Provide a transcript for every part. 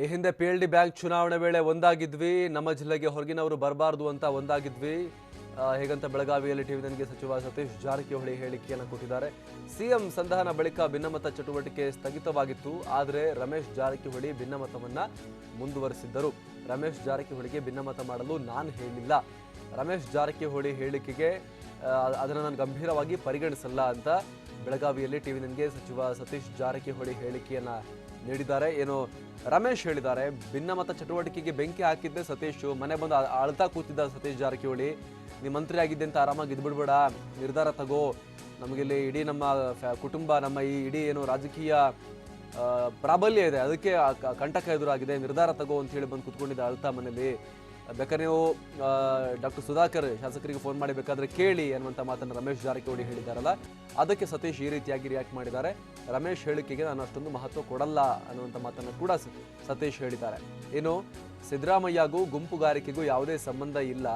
ಈ ಹಿಂದೆ P L D bank ಚುನಾವಣೆ ವೇಳೆ ಒಂದಾಗಿದ್ವಿ, ನಮ್ಮ ಜಿಲ್ಲೆಗೆ ಹೊರಗಿನವರು ಬರಬಾರ್ದು ಅಂತ ಒಂದಾಗಿದ್ವಿ. ಹೇಗಂತ ಬೆಳಗಾವಿಯಲ್ಲಿ ಟಿವಿ ನನಗೆ ಸಚಿವ ಸತೀಶ್ ಜಾರಕಿಹೊಳಿ ಹೇಳಿಕೆಯನ್ನು ಕೊಟ್ಟಿದ್ದಾರೆ. ಸಿಎಂ ಸಂಧಾನ ಬಳಿಕ ಭಿನ್ನಮತ ಚಟುವಟಿಕೆ ಸ್ಥಗಿತವಾಗಿತ್ತು, ಆದರೆ ರಮೇಶ್ ಜಾರಕಿಹೊಳಿ ಭಿನ್ನಮತವನ್ನು ಮುಂದುವರೆಸಿದ್ದರು. ರಮೇಶ್ ಜಾರಕಿಹೊಳಿಗೆ ಭಿನ್ನಮತ ಮಾಡಲು ನಾನು ಹೇಳಿಲ್ಲ. ರಮೇಶ್ ಜಾರಕಿಹೊಳಿ ಹೇಳಿಕೆಗೆ ಅದನ್ನು ನಾನು ಗಂಭೀರವಾಗಿ ಪರಿಗಣಿಸಲ್ಲ ಅಂತ ಬೆಳಗಾವಿಯಲ್ಲಿ ಟಿವಿ ನನಗೆ ಸಚಿವ ಸತೀಶ್ ಜಾರಕಿಹೊಳಿ ಹೇಳಿಕೆಯನ್ನ ನೀಡಿದ್ದಾರೆ. ಏನು ರಮೇಶ್ ಹೇಳಿದ್ದಾರೆ ಭಿನ್ನಮತ ಚಟುವಟಿಕೆಗೆ ಬೆಂಕಿ ಹಾಕಿದ್ದೆ ಸತೀಶ್, ಮನೆ ಬಂದು ಅಳ್ತಾ ಕೂತಿದ್ದ ಸತೀಶ್ ಜಾರಕಿಹೊಳಿ. ನೀ ಮಂತ್ರಿ ಆಗಿದ್ದೆ ಅಂತ ಆರಾಮಾಗಿ ಇದ್ಬಿಡ್ಬೇಡ ನಿರ್ಧಾರ ತಗೋ. ನಮಗಿಲ್ಲಿ ಇಡೀ ನಮ್ಮ ಕುಟುಂಬ, ನಮ್ಮ ಈ ಇಡೀ ಏನು ರಾಜಕೀಯ ಪ್ರಾಬಲ್ಯ ಇದೆ. ಅದಕ್ಕೆ ಕಂಟಕ ಎದುರಾಗಿದೆ. ನಿರ್ಧಾರ ತಗೋ ಅಂತ ಹೇಳಿ ಬಂದು ಕುತ್ಕೊಂಡಿದ್ದ ಅಳ್ತಾ ಮನೇಲಿ ಬೇಕಾದ್ರೆ ನೀವು ಡಾಕ್ಟರ್ ಸುಧಾಕರ್ ಶಾಸಕರಿಗೆ ಫೋನ್ ಮಾಡಿ ಬೇಕಾದ್ರೆ ಕೇಳಿ ಅನ್ನುವಂಥ ಮಾತನ್ನು ರಮೇಶ್ ಜಾರಕಿಹೊಳಿ ಹೇಳಿದಾರಲ್ಲ, ಅದಕ್ಕೆ ಸತೀಶ್ ಈ ರೀತಿಯಾಗಿ ರಿಯಾಕ್ಟ್ ಮಾಡಿದ್ದಾರೆ. ರಮೇಶ್ ಹೇಳಿಕೆಗೆ ನಾನು ಅಷ್ಟೊಂದು ಮಹತ್ವ ಕೊಡಲ್ಲ ಅನ್ನುವಂಥ ಮಾತನ್ನು ಕೂಡ ಸತೀಶ್ ಹೇಳಿದ್ದಾರೆ. ಇನ್ನು ಸಿದ್ದರಾಮಯ್ಯಗೂ ಗುಂಪುಗಾರಿಕೆಗೂ ಯಾವುದೇ ಸಂಬಂಧ ಇಲ್ಲ.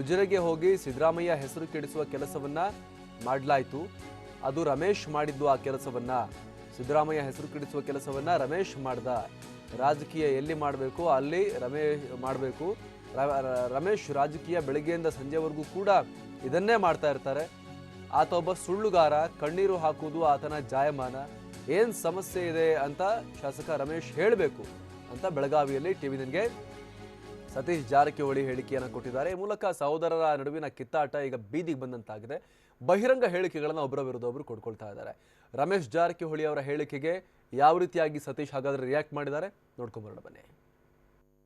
ಉಜಿರೆಗೆ ಹೋಗಿ ಸಿದ್ದರಾಮಯ್ಯ ಹೆಸರು ಕೆಡಿಸುವ ಕೆಲಸವನ್ನ ಮಾಡಲಾಯಿತು. ಅದು ರಮೇಶ್ ಮಾಡಿದ್ದು ಆ ಕೆಲಸವನ್ನ. ಸಿದ್ದರಾಮಯ್ಯ ಹೆಸರು ಕೆಡಿಸುವ ಕೆಲಸವನ್ನ ರಮೇಶ್ ಮಾಡ್ದ. ರಾಜಕೀಯ ಎಲ್ಲಿ ಮಾಡಬೇಕು, ಅಲ್ಲಿ ರಮೇಶ್ ಮಾಡಬೇಕು. ರಮೇಶ್ ರಾಜಕೀಯ ಬೆಳಗ್ಗೆಯಿಂದ ಸಂಜೆವರೆಗೂ ಕೂಡ ಇದನ್ನೇ ಮಾಡ್ತಾ ಇರ್ತಾರೆ. ಆತ ಒಬ್ಬ ಸುಳ್ಳುಗಾರ, ಕಣ್ಣೀರು ಹಾಕುವುದು ಆತನ ಜಾಯಮಾನ. ಏನ್ ಸಮಸ್ಯೆ ಇದೆ ಅಂತ ಶಾಸಕ ರಮೇಶ್ ಹೇಳಬೇಕು ಅಂತ ಬೆಳಗಾವಿಯಲ್ಲಿ ಟಿವಿ ನನಗೆ ಸತೀಶ್ ಜಾರಕಿಹೊಳಿ ಹೇಳಿಕೆಯನ್ನು ಕೊಟ್ಟಿದ್ದಾರೆ. ಈ ಮೂಲಕ ಸಹೋದರರ ನಡುವಿನ ಕಿತ್ತಾಟ ಈಗ ಬೀದಿಗೆ ಬಂದಂತಾಗಿದೆ. ಬಹಿರಂಗ ಹೇಳಿಕೆಗಳನ್ನು ಒಬ್ಬರ ವಿರುದ್ಧ ಒಬ್ಬರು ಕೊಡ್ಕೊಳ್ತಾ ಇದ್ದಾರೆ. ರಮೇಶ್ ಜಾರಕಿಹೊಳಿ ಅವರ ಹೇಳಿಕೆಗೆ ಯಾವ ರೀತಿಯಾಗಿ ಸತೀಶ್ ಹಾಗಾದ್ರೆ ರಿಯಾಕ್ಟ್ ಮಾಡಿದ್ದಾರೆ? ನೋಡ್ಕೊಂಬರೋಣ ಬನ್ನಿ.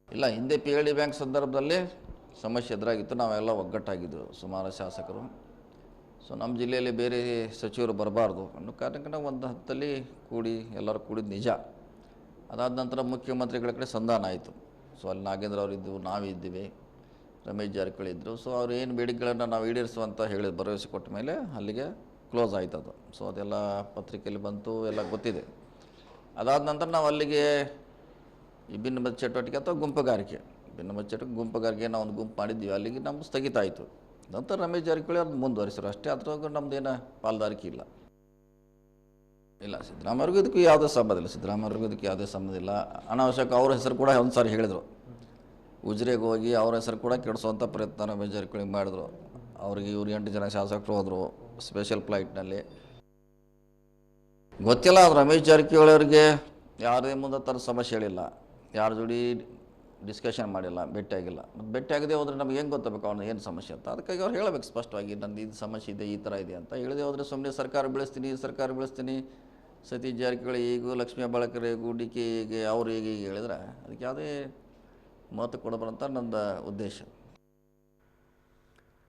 ಇಲ್ಲ, ಹಿಂದೆ ಪಿ ಎಲ್ ಡಿ ಬ್ಯಾಂಕ್ ಸಂದರ್ಭದಲ್ಲಿ ಸಮಸ್ಯೆ ಎದುರಾಗಿತ್ತು. ನಾವೆಲ್ಲ ಒಗ್ಗಟ್ಟಾಗಿದ್ದು ಸುಮಾರು ಶಾಸಕರು. ಸೊ ನಮ್ಮ ಜಿಲ್ಲೆಯಲ್ಲಿ ಬೇರೆ ಸಚಿವರು ಬರಬಾರ್ದು ಅನ್ನೋ ಕಾರಣಕ್ಕೆ ಒಂದು ಹತ್ತಲ್ಲಿ ಕೂಡಿ, ಎಲ್ಲರೂ ಕೂಡಿದ್ದು ನಿಜ. ಅದಾದ ನಂತರ ಮುಖ್ಯಮಂತ್ರಿಗಳ ಕಡೆ ಸಂಧಾನ ಆಯಿತು. ಸೊ ಅಲ್ಲಿ ನಾಗೇಂದ್ರ ಅವರಿದ್ದು ನಾವು ನಾವಿದ್ದೀವಿ ರಮೇಶ್ ಜಾರಕಿಹೊಳಿ ಇದ್ದರು ಸೊ ಅವ್ರು ಏನು ಬೇಡಿಕೆಗಳನ್ನು ನಾವು ಈಡೇರಿಸುವಂತ ಹೇಳಿ ಭರವಸೆ ಕೊಟ್ಟ ಮೇಲೆ ಅಲ್ಲಿಗೆ ಕ್ಲೋಸ್ ಆಯ್ತು ಅದು. ಸೊ ಅದೆಲ್ಲ ಪತ್ರಿಕೆಯಲ್ಲಿ ಬಂತು, ಎಲ್ಲ ಗೊತ್ತಿದೆ. ಅದಾದ ನಂತರ ನಾವು ಅಲ್ಲಿಗೆ ಈ ಭಿನ್ನಮತ ಚಟುವಟಿಕೆ ಅಥವಾ ಗುಂಪುಗಾರಿಕೆ. ಭಿನ್ನಮತ ಚಟುವಟಿಕೆ ಗುಂಪುಗಾರಿಕೆ ನಾವು ಒಂದು ಗುಂಪು ಮಾಡಿದ್ವಿ ಅಲ್ಲಿಗೆ ನಮ್ಮ ಸ್ಥಗಿತ ಆಯಿತು. ನಂತರ ರಮೇಶ್ ಜಾರಕಿಹೊಳಿ ಅದು ಮುಂದುವರಿಸಿದ್ರು. ಅಷ್ಟೇ ಅದ್ರಾಗ ನಮ್ಮದೇನು ಪಾಲ್ದಾರಿಕೆ ಇಲ್ಲ. ಇಲ್ಲ, ಸಿದ್ದರಾಮಯ್ಯವ್ರಿಗೂ ಇದಕ್ಕೂ ಯಾವುದೇ ಸಂಬಂಧ ಇಲ್ಲ. ಸಿದ್ದರಾಮಯ್ಯವ್ರಿಗೂ ಇದಕ್ಕೆ ಯಾವುದೇ ಸಂಬಂಧ ಇಲ್ಲ. ಅನಾವಶ್ಯಕ ಅವ್ರ ಹೆಸರು ಕೂಡ ಒಂದು ಸಾರಿ ಹೇಳಿದರು. ಉಜಿರೆಗೆ ಹೋಗಿ ಅವ್ರ ಹೆಸರು ಕೂಡ ಕೆಡಿಸುವಂಥ ಪ್ರಯತ್ನ ಜಾರಕಿಹೊಳಿ ಮಾಡಿದ್ರು. ಅವ್ರಿಗೆ ಇವ್ರು ಎಂಟು ಜನ ಶಾಸಕರು ಹೋದರು ಸ್ಪೆಷಲ್ ಫ್ಲೈಟ್ನಲ್ಲಿ ಗೊತ್ತಿಲ್ಲ ಅದು ರಮೇಶ್ ಜಾರಕಿಹೊಳಿ ಅವರಿಗೆ ಯಾರದೇ ಮುಂದೆ ಥರ ಸಮಸ್ಯೆ ಹೇಳಿಲ್ಲ ಯಾರ ಜೋಡಿ ಡಿಸ್ಕಷನ್ ಮಾಡಿಲ್ಲ ಭೇಟಿಯಾಗಿಲ್ಲ ಮತ್ತು ಭೇಟಿಯಾಗದೆ ಹೋದರೆ ನಮ್ಗೆ ಹೆಂಗೆ ಗೊತ್ತಾಗಬೇಕು ಅವ್ನು ಏನು ಸಮಸ್ಯೆ ಅಂತ? ಅದಕ್ಕಾಗಿ ಅವ್ರು ಹೇಳಬೇಕು ಸ್ಪಷ್ಟವಾಗಿ, ನಂದು ಇದು ಸಮಸ್ಯೆ ಇದೆ, ಈ ಥರ ಇದೆ ಅಂತ. ಹೇಳಿದೆ ಹೋದರೆ ಸುಮ್ಮನೆ ಸರ್ಕಾರ ಬೆಳೆಸ್ತೀನಿ ಸರ್ಕಾರ ಬೆಳೆಸ್ತೀನಿ. ಸತೀಶ್ ಜಾರಕಿಹೊಳಿ ಈಗೂ ಲಕ್ಷ್ಮೀ ಹೆಬ್ಬಾಳ್ಕರ್ಗೂ ಡಿ ಕೆ ಹೀಗೆ, ಅವ್ರು ಹೀಗೆ ಹೀಗೆ ಹೇಳಿದ್ರೆ, ಅದಕ್ಕೆ ಯಾವುದೇ ಮಹತ್ವ ಕೊಡಬಾರಂತ ನನ್ನ ಉದ್ದೇಶ.